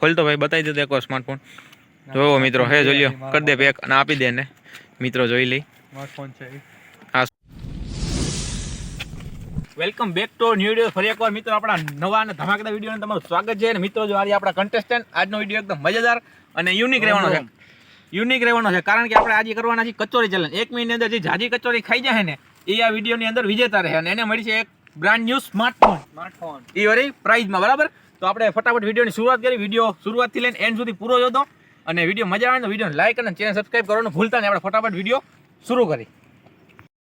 ખોલ તો ભાઈ બતાવી દે એકવાર સ્માર્ટફોન જોવો મિત્રો હે જોઈ લ્યો. કરી દે પેક અને આપી દે ને મિત્રો જોઈ લઈ સ્માર્ટફોન છે welcome back to new video ફરી એકવાર મિત્રો આપણા નવા અને ધમાકેદાર વિડીયોને તમારું સ્વાગત છે. અને મિત્રો જો આજે આપણા કન્ટેસ્ટન્ટ આજનો વીડિયો એકદમ મજેદાર અને યુનિક રહેવાનો છે. યુનિક રહેવાનો છે. કારણ કે આપણે આજે કરવાના છે કચોરી ચેલેન્જ એક મિનિટની અંદર જે જાજી કચોરી ખાઈ જાય ને એ આ વિડીયોની અંદર વિજેતા રહે. અને એને મળી છે એક બ્રાન્ડ ન્યૂ સ્માર્ટફોન સ્માર્ટફોન એ વળી પ્રાઇઝમાં બરાબર? તો આપણે ફટાફટ વિડીયોની શરૂઆત કરી. વીડિયો શરૂઆતથી લઈને એન્ડ સુધી પૂરો જોતો અને વીડિયો મજા આવે તો વીડિયો લાઇક અને ચેનલ સબસ્ક્રાઈબ કરવાનું ભૂલતા નહીં. આપણે ફટાફટ વીડિયો શરૂ કરી.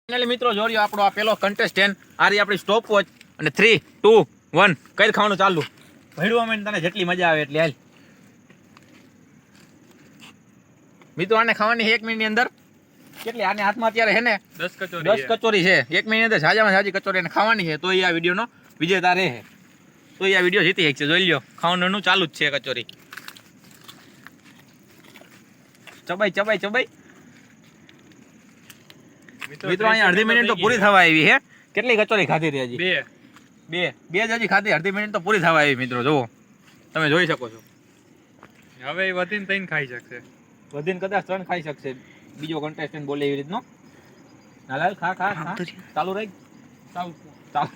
ફાઇનલી મિત્રો જોડ્યો આપણો આ પેલો કન્ટેસ્ટન્ટ આ રહી આપણી સ્ટોપ વોચ અને થ્રી ટુ વન કઈ ખાવાનું ચાલુ? ભેડવા મેં તને જેટલી મજા આવે એટલી હાલ. મિત્રો આને ખાવાની એક મિનિટની અંદર. કેટલી? આને હાથમાં અત્યારે છે ને? દસ કચોરી દસ કચોરી છે. એક મિનિટ અંદર સાજામાં સાજી કચોરી એને ખાવાની છે. તો એ આ વિડીયોનો વિજેતા રહે. તો આ વીડિયો જીતી શકશે. જોઈ લ્યો. ખાવાનું ચાલુ જ છે કચોરી. ચબાઈ ચબાઈ ચબાઈ. મિત્રો અહીંયા અડધી મિનિટ તો પૂરી થવા આવી હે કેટલી કચોરી ખાધી રહી હજી? બે. બે. બે જ હજી ખાધી. અડધી મિનિટ તો પૂરી થવા આવી મિત્રો જુઓ. તમે જોઈ શકો છો. હવે એ વધીને ત્રણ ખાઈ શકશે. વધીને કદાચ ત્રણ ખાઈ શકશે. બીજો કન્ટેસ્ટન્ટ બોલે એવી રીતનો. નાલાલ ખા ખા ખા. ચાલુ રહી. ચાલુ. ચાલુ.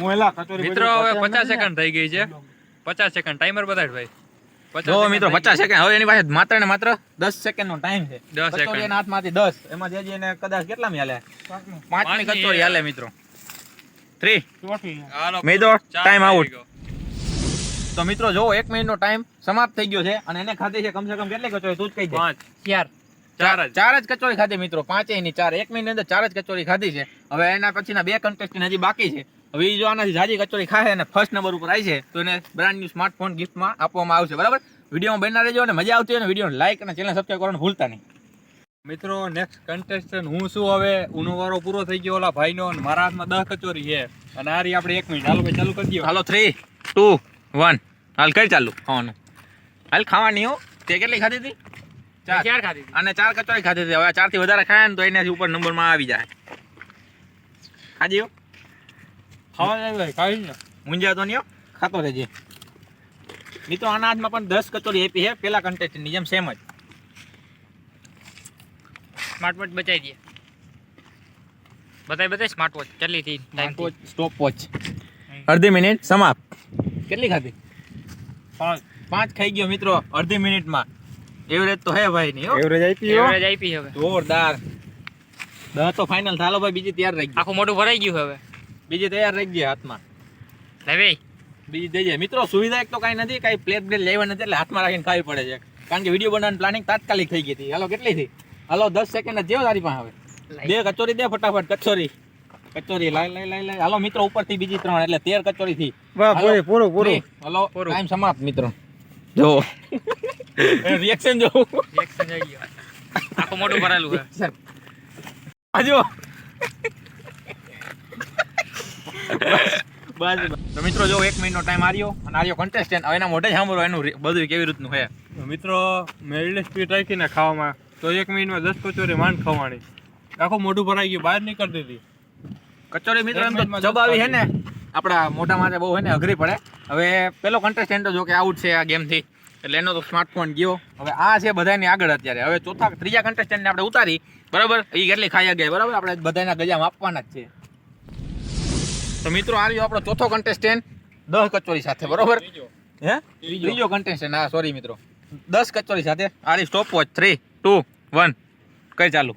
હું એલા કચોરી મિત્રો હવે પચાસ પચાસ સેકન્ડ થઈ ગઈ છે. પચાસ સેકન્ડ ટાઈમર બતાડ ભાઈ. જો મિત્રો પચાસ સેકન્ડ. હવે એની પાસે માત્ર ને માત્ર દસ સેકન્ડ નો ટાઈમ છે. દસ કચોરી સેકન્ડ. એના હાથમાંથી દસ. એમાં જે જે એને કદાચ કેટલા હાલે? પાંચમી પાંચમી કચોરી હાલે મિત્રો. થ્રી હાલો મેદો ટાઈમ આઉટ તો મિત્રો જો એક મિનિટ નો ટાઈમ સમાપ્ત થઈ ગયો છે અને એને ખાધી છે કમસે કમ કેટલી કચોરી? તું જ કહી દે. પાંચ. ચાર. ચાર જ. ચાર જ કચોરી ખાધી મિત્રો. પાંચેયની ચાર. એક મિનિટ અંદર ચાર જ કચોરી ખાધી છે. હવે એના પછીના બે કન્ટેસ્ટન્ટ હજી બાકી છે. હવે જો આનાથી જાજી કચોરી ખાય અને ફર્સ્ટ નંબર ઉપર આવી છે તો એને બ્રાન્ડ ન્યુ સ્માર્ટફોન ગિફ્ટમાં આપવામાં આવશે બરાબર? વિડીયોમાં બનના રહેજો અને મજા આવતી હોય ને વીડિયો લાઇક અને ચેનલ સબસ્ક્રાઈબ કરવાનું ભૂલતા નહીં. મિત્રો નેક્સ્ટ કન્ટેસ્ટન્ટ હું શું હવે? ઉનો વારો પૂરો થઈ ગયો ઓલા ભાઈનો અને મારા હાથમાં દસ કચોરી છે. અને આ રહી આપણે એક મિનિટ. હાલો ભાઈ ચાલુ કરી દઈએ હાલો થ્રી ટુ વન હાલ કઈ ચાલુ? ખાવાનું. હાલ ખાવાની હો. તે કેટલી ખાધી હતી? ચાર. ચાર ખાધી અને ચાર કચોરી ખાધી હતી. હવે ચારથી વધારે ખાય ને તો એનાથી ઉપર નંબરમાં આવી જાય. ખાજી ખાવા જાય ખાઈ ને મુંજાતો નહીં હો. ખાતો રહેજે. મિત્રો આના હાથમાં પણ દસ કચોરી આપી છે. પેલા કન્ટેસ્ટની જેમ સેમ જ. સ્માર્ટ વોચ બચાવી દે. બતાય બતાય સ્માર્ટ વોચ ચાલી થી ટાઈમ સ્ટોપ વોચ અડધી મિનિટ સમાપ્ત. કેટલી ખાધી? પાંચ. પાંચ ખાઈ ગયો મિત્રો અડધી મિનિટમાં. એવરેજ તો હે ભાઈ ની એવરેજ આપી એવરેજ આપી હવે. જોરદાર. દસ તો ફાઇનલ થાલો ભાઈ બીજી તૈયાર રહી ગઈ. આખું મોટું ભરાઈ ગયું હવે. બીજી તૈયાર રહી ગયા હાથમાં. લેવી. બીજી જાય. મિત્રો સુવિધા એક તો કાંઈ નથી કાંઈ પ્લેટ બ્લેટ લેવા નથી એટલે હાથમાં રાખીને ખાવી પડે છે. કારણ કે વીડિયો બનાવવાનું પ્લાનિંગ તાત્કાલિક થઈ ગઈ હતી. હાલો કેટલી થઈ હાલો દસ સેકન્ડ જ. જેવો તારી પાસે હવે બે કચોરી દે ફટાફટ કચોરી. કચોરી લાઈ લાઈ લાઈ લાઈ. હાલો મિત્રો ઉપરથી બીજી ત્રણ એટલે તેર કચોરી થી પૂરું પૂરું. હાલો પૂરું. ટાઈમ સમાપ્ત મિત્રો. જો રિએક્શન જો રિએક્શન આવી ગયો. આખો મોટો ભરાયેલું છે. આજો બસ તો મિત્રો જો એક મહિનો ટાઈમ આર્યો અને આર્યો કન્ટેસ્ટન્ટ હવે એના મોઢે સાંભળો એનું બધું કેવી રીતનું છે. મિત્રો મેરિડ સ્પીડ રાખીને ખાવામાં. તો એક મિનિટમાં દસ કચોરી માંડ ખાવાની આખું મોઢું ભરાઈ ગયું બહાર નીકળી દીધી. કચોરી મિત્રો એમ તો દસ છે ને. આપણા મોટા માટે બહુ છે ને અઘરી પડે. હવે પેલો કન્ટેસ્ટન્ટ જો કે આઉટ છે આ ગેમથી એટલે એનો તો સ્માર્ટફોન ગયો. હવે આ છે બધાની આગળ અત્યારે. હવે ચોથા ત્રીજા કન્ટેસ્ટન્ટને આપણે ઉતારી. બરાબર? એ કેટલી ખાઈ ગયા બરાબર? આપણે બધાના ગજામાં આપવાના જ છે. તો મિત્રો આ રહ્યો આપણો ચોથો કન્ટેસ્ટન્ટ દસ કચોરી સાથે બરોબર? હે? ત્રીજો. કન્ટેસ્ટન્ટ હા સોરી મિત્રો. દસ કચોરી સાથે. આ રહી stopwatch three two one કઈ ચાલુ?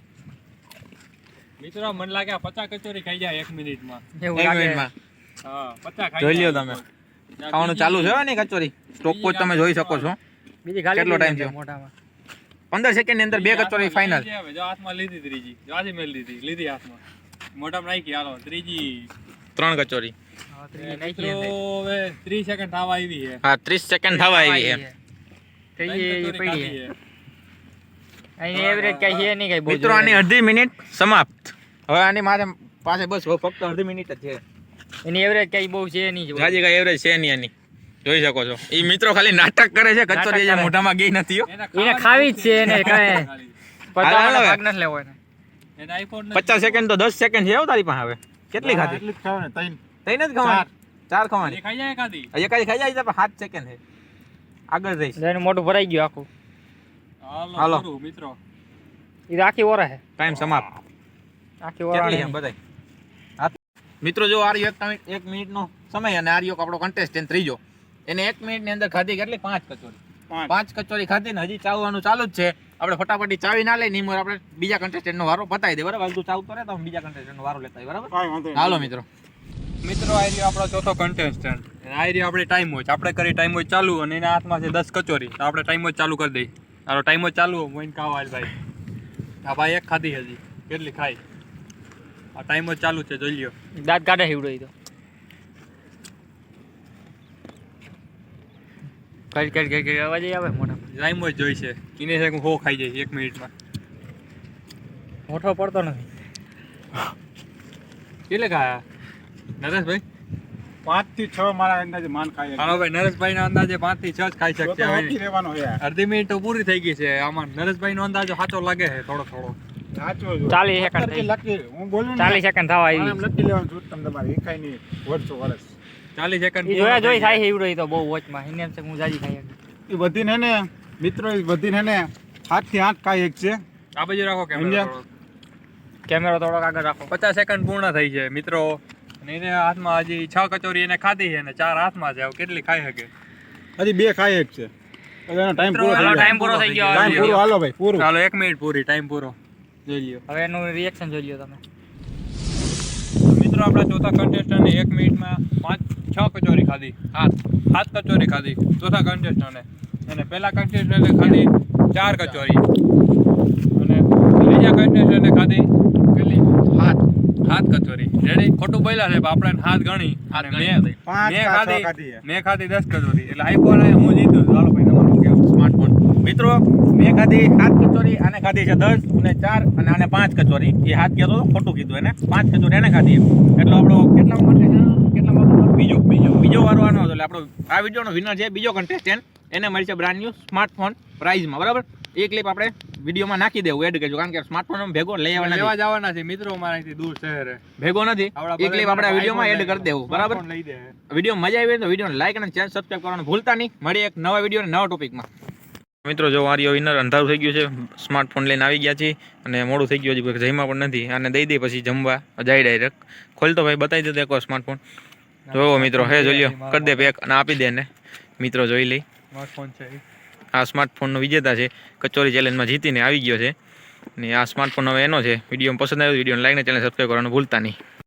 મિત્રો મને લાગે આ પચાસ કચોરી ખાઈ જાય એક મિનિટમાં. એક મિનિટમાં. હા પચાસ ખાઈ જોઈ લ્યો તમે. ખાવાનું ચાલુ છે ને કચોરી. સ્ટોપ વોચ તમે જોઈ શકો છો. બીજી કેટલો ટાઈમ થયો? મોટામાં પંદર સેકન્ડની અંદર બે કચોરી ફાઇનલ હાથમાં લીધી ત્રીજી. આજે મેં લીધી. લીધી હાથમાં. મોઢામાં નાખી હાલો. ત્રીજી. ત્રણ કચોરી. ત્રીસ. સેકન્ડ થવા આવી છે. હા ત્રીસ સેકન્ડ થવા આવી છે. મિત્રો આની અડધી મિનિટ સમાપ્ત. હવે આની મારે પાસે બસ ફક્ત અડધી મિનિટ જ છે. એની એવરેજ કઈ બહુ છે નહીં જો. કઈ એવરેજ છે નહીં એની. જોઈ શકો છો. એ મિત્રો ખાલી નાટક કરે છે કચોરી હજી મોઢામાં ગઈ નથી એને ખાવી જ છે એને કાંઈ. પચાસ સેકન્ડ તો દસ સેકન્ડ છે હો તારી પાસે હવે. કેટલી ખાધી? એટલી જ ખાવાનું, ત્રણ. તઈ નથી ખાવાની? ચાર. ખાવાની? ખાઈ જાય ખાધી કઈ ખાઈ જાય? છે પણ હાથ સેકન્ડ છે આગળ જઈશ. એનું મોઢું ભરાઈ ગયું આખું. હાલો. મિત્રો. એ આખી ઓરા છે ટાઈમ સમાપ્ત. આખી ઓરા કેટલી એમ બધાય? મિત્રો જો આર્યો એક મિનિટ એક મિનિટનો સમય અને આર્યો આપણો કન્ટેસ્ટન્ટ ત્રીજો. એને એક મિનિટની અંદર ખાધી કેટલી? પાંચ કચોરી. પાંચ. કચોરી ખાધી ને હજી ચાવવાનું ચાલુ જ છે. આપણે ફટાફટી ચાવી ના લઈ નિમોર આપણે બીજા કન્ટેસ્ટન્ટ નો વારો પતાવી દે બરાબર? તું ચાવતો રહે તો બીજા કન્ટેસ્ટન્ટ નો વારો લેતા બરાબર? હાલો મિત્રો. મિત્રો આ રહ્યો આપણો ચોથો કન્ટેસ્ટન્ટ આ રહ્યો આપણે ટાઈમ હોય આપણે કરી ટાઈમ હોય ચાલુ અને એના હાથમાં છે દસ કચોરી. તો આપણે ટાઈમ હોય ચાલુ કરી દઈએ. તારો ટાઈમ હોય ચાલુ મોઈન કાવાલ ભાઈ. આ ભાઈ એક ખાધી હજી. કેટલી ખાઈ? આ ટાઈમ હોય ચાલુ છે જોઈ લ્યો. દાંત કાઢે હિવડો એ તો. કઈ કઈ કઈ કઈ અવાજ આવે મોઢા લાઈમ જ જોઈ છે. એને છે હું હો ખાઈ જાય એક મિનિટમાં. મોઠો પડતો નથી. કેટલે ખાયા? નરેશભાઈ? પાંચથી છ મારા અંદાજે માન ખાય હાલો ભાઈ નરેશભાઈ અંદાજે પાંચથી છ જ ખાઈ શકશે હવે. રહેવાનો છે અડધી મિનિટ તો પૂરી થઈ ગઈ છે. આમાં નરેશભાઈ નો અંદાજો સાચો લાગે છે થોડો થોડો. સાચો જો. ચાલીસ સેકન્ડ પથ્થરથી લખી હું બોલું ચાલીસ સેકન્ડ થવા આમ આવી. લખી લેવાનું છું તમે તમારે એ કાંઈ નહીં. વર્ષો વર્ષ. ચાલીસ સેકન્ડ જોયા જોઈ થાય ઈ તો બહુ વોચમાં. એને એમ હું જાજી ખાઈ એ વધીને ને મિત્રો વધીને ને સાતથી આઠ કાંઈ એક છે. આ બાજુ રાખો કેમેરા થોડો. કેમેરો થોડોક આગળ રાખો. પચાસ સેકન્ડ પૂર્ણ થઈ છે મિત્રો. અને એને હાથમાં હજી છ કચોરી એને ખાધી છે ને ચાર હાથમાં છે કેટલી ખાઈ શકે? હજી બે ખાઈ એક છે. એનો ટાઈમ પૂરો થઈ ટાઈમ પૂરો થઈ ગયો. ટાઈમ પૂરો હાલો ભાઈ પૂરું. ચાલો એક મિનિટ પૂરી ટાઈમ પૂરો. જોઈ લ્યો. હવે એનું રિએક્શન જોઈ લ્યો તમે. મિત્રો આપણા ચોથા કન્ટેસ્ટન્ટને એક મિનિટમાં પાંચ છ કચોરી ખાધી. હાથ. હાથ કચોરી ખાધી ચોથા કન્ટેસ્ટન્ટને અને પહેલા કન્ટેસ્ટન્ટે ખાધી ચાર કચોરી. અને ત્રીજા કન્ટેસ્ટન્ટે ખાધી કેટલી? હાથ. હાથ કચોરી. રેડી ખોટું બોલ્યા છે આપણે હાથ ગણી. અને મેં ખાધી મેં ખાધી દસ કચોરી. એટલે આઈફોન હું જીત્યો ચાલો ભાઈ તમારું કેવું? સ્માર્ટફોન મિત્રો મેં ખાધી સાત કચોરી આને ખાધી છે દસ અને ચાર અને આને પાંચ કચોરી. એ હાથ કહેતો હતો, ખોટું કીધું એને. પાંચ કચોરી એને ખાધી. એટલે આપણો કેટલા માટે કેટલા બીજો બીજો બીજો વારો આનો એટલે આપણો આ વિડીયોનો વિનર છે બીજો કન્ટેસ્ટન્ટ એને મળી છે બ્રાન્ડ ન્યુ સ્માર્ટફોન પ્રાઇઝમાં બરાબર? એ ક્લિપ આપણે વિડીયોમાં નાખી દેવું એડ કરજો. કારણ કે સ્માર્ટફોન ભેગો લઈ આવવાના લેવા જવાના છે. મિત્રો મારાથી દૂર શહેરે. ભેગો નથી. એક ક્લિપ આપણે વિડીયોમાં એડ કરી દેવું બરાબર? વીડિયો મજા આવી તો વિડીયોને લાઈક અને ચેનલ સબસ્ક્રાઈબ કરવાનું ભૂલતા નહીં. મળી એક નવા વીડિયો અને નવા ટોપિકમાં મિત્રો જો વારીઓ વિનર અંધારું થઈ ગયું છે સ્માર્ટફોન લઈને આવી ગયા છે અને મોડું થઈ ગયું હજી કોઈ જમ્યા પણ નથી. અને દઈ દે પછી જમવા જાય ડાયરેક્ટ ખોલતો ભાઈ બતાવી દેતો એકવાર સ્માર્ટફોન જોવો મિત્રો હે જોઈ લો કરી દે પેક અને આપી દે ને મિત્રો જોઈ લઈ. સ્માર્ટફોન છે આ સ્માર્ટફોનનો વિજેતા છે. કચોરી ચેલેન્જમાં જીતીને આવી ગયો છે. ને આ સ્માર્ટફોન હવે એનો છે. વીડિયો પસંદ આવ્યો વીડિયો લાઈક અને ચેનલ સબસ્ક્રાઈબ કરવાનું ભૂલતા નહીં.